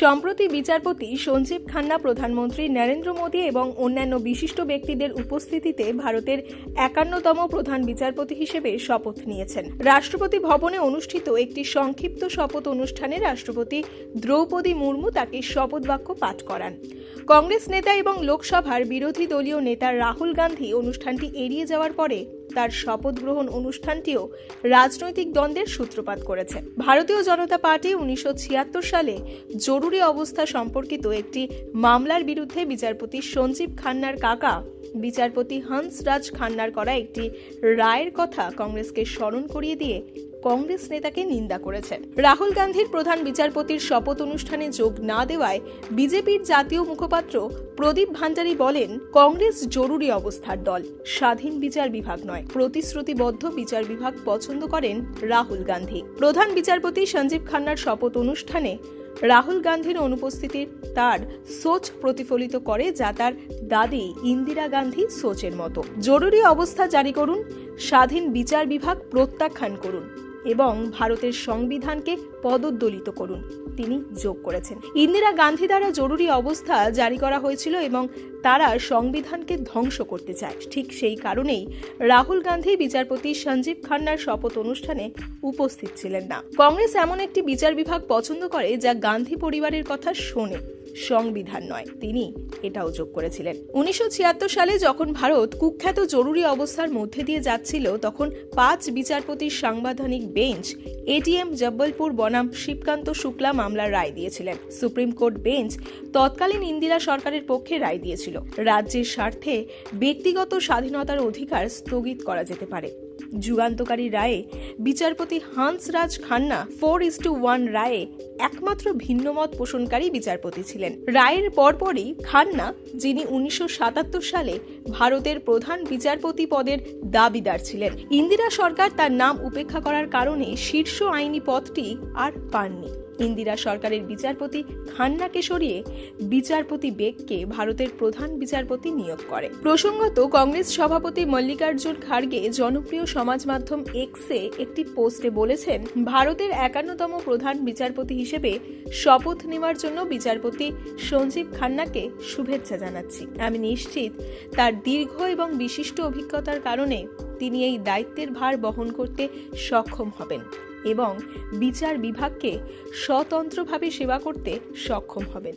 সম্প্রতি বিচারপতি সঞ্জীব খান্না, প্রধানমন্ত্রী নরেন্দ্র মোদী এবং অন্যান্য বিশিষ্ট ব্যক্তিদের উপস্থিতিতে ভারতের একান্নতম প্রধান বিচারপতি হিসেবে শপথ নিয়েছেন। রাষ্ট্রপতি ভবনে অনুষ্ঠিত একটি সংক্ষিপ্ত শপথ অনুষ্ঠানে রাষ্ট্রপতি দ্রৌপদী মুর্মু তাকে শপথ বাক্য পাঠ করান। কংগ্রেস নেতা এবং লোকসভার বিরোধী দলীয় নেতা রাহুল গান্ধী অনুষ্ঠানটি এড়িয়ে যাওয়ার পরে তার শপথ গ্রহণ অনুষ্ঠানটিও রাজনৈতিক দ্বন্দ্বের সূত্রপাত করেছে। ভারতীয় জনতা পার্টি উনিশশো ছিয়াত্তর সালে জরুরি অবস্থা সম্পর্কিত একটি মামলার বিরুদ্ধে বিচারপতি সঞ্জীব খান্নার কাকা, বিচারপতি হংসরাজ খান্নার করা একটি রায়ের কথা কংগ্রেসকে স্মরণ করিয়ে দিয়ে কংগ্রেস নেতাকে নিন্দা করেছেন। রাহুল গান্ধীর প্রধান বিচারপতির শপথ অনুষ্ঠানে যোগ না দেওয়ায় বিজেপির জাতীয় মুখপাত্র প্রদীপ ভান্ডারী বলেন, কংগ্রেস জরুরি অবস্থার দল, স্বাধীন বিচার বিভাগ নয়। প্রতিশ্রুতিবদ্ধ বিচার বিভাগ পছন্দ করেন রাহুল গান্ধী। প্রধান বিচারপতি সঞ্জীব খান্নার শপথ অনুষ্ঠানে রাহুল গান্ধীর অনুপস্থিতির তার সোচ প্রতিফলিত করে যা তার দাদি ইন্দিরা গান্ধী সোচের মতো। জরুরি অবস্থা জারি করুন, স্বাধীন বিচার বিভাগ প্রত্যাখ্যান করুন। এবং ভারতের সংবিধানকে পদদলিত করুন। তিনি যোগ করেছেন। ইন্দিরা গান্ধী দ্বারা জরুরি অবস্থা জারি করা হয়েছিল এবং তারা সংবিধানকে ধ্বংস করতে চায়। ঠিক সেই কারণেই রাহুল গান্ধী বিচারপতি সঞ্জীব খান্নার শপথ অনুষ্ঠানে উপস্থিত ছিলেন না। কংগ্রেস এমন একটি বিচার বিভাগ পছন্দ করে যা গান্ধী পরিবারের কথা শোনে। সংবিধান নয়। তিনি এটাও যোগ করেছিলেন। উনিশশো ছিয়াত্তর সালে যখন ভারত কুখ্যাত জরুরি অবস্থার মধ্যে দিয়ে যাচ্ছিল, তখন পাঁচ বিচারপতির সাংবিধানিক বেঞ্চ এটিএম জব্বলপুর বনাম শিবকান্ত শুক্লা মামলার রায় দিয়েছিলেন। সুপ্রিম কোর্ট বেঞ্চ তৎকালীন ইন্দিরা সরকারের পক্ষে রায় দিয়েছিল। রাজ্যের স্বার্থে ব্যক্তিগত স্বাধীনতার অধিকার স্থগিত করা যেতে পারে। যুগান্তকারী রায়ে বিচারপতি Hansraj Khanna four is to one রায়ে একমাত্র ভিন্নমত পোষণকারী বিচারপতি ছিলেন। রায়ের পরপরই খান্না, যিনি উনিশশো সাতাত্তর সালে ভারতের প্রধান বিচারপতি পদের দাবিদার ছিলেন। ইন্দিরা সরকার তার নাম উপেক্ষা করার কারণে শীর্ষ আইনি পদটি আর পাননি। ইন্দিরা সরকারের বিচারপতি খান্নাকে সরিয়ে বিচারপতি বেগকে ভারতের প্রধান বিচারপতি নিয়োগ করে। প্রসঙ্গত, কংগ্রেস সভাপতি মল্লিকার্জুন খাড়গে জনপ্রিয় সমাজ মাধ্যম এক্সে একটি পোস্টে বলেছেন, ভারতের একান্নতম প্রধান বিচারপতি হিসেবে শপথ নেওয়ার জন্য বিচারপতি সঞ্জীব খান্নাকে শুভেচ্ছা জানাচ্ছি। আমি নিশ্চিত তার দীর্ঘ এবং বিশিষ্ট অভিজ্ঞতার কারণে তিনি এই দায়িত্বের ভার বহন করতে সক্ষম হবেন এবং বিচার বিভাগকে স্বতন্ত্রভাবে সেবা করতে সক্ষম হবেন।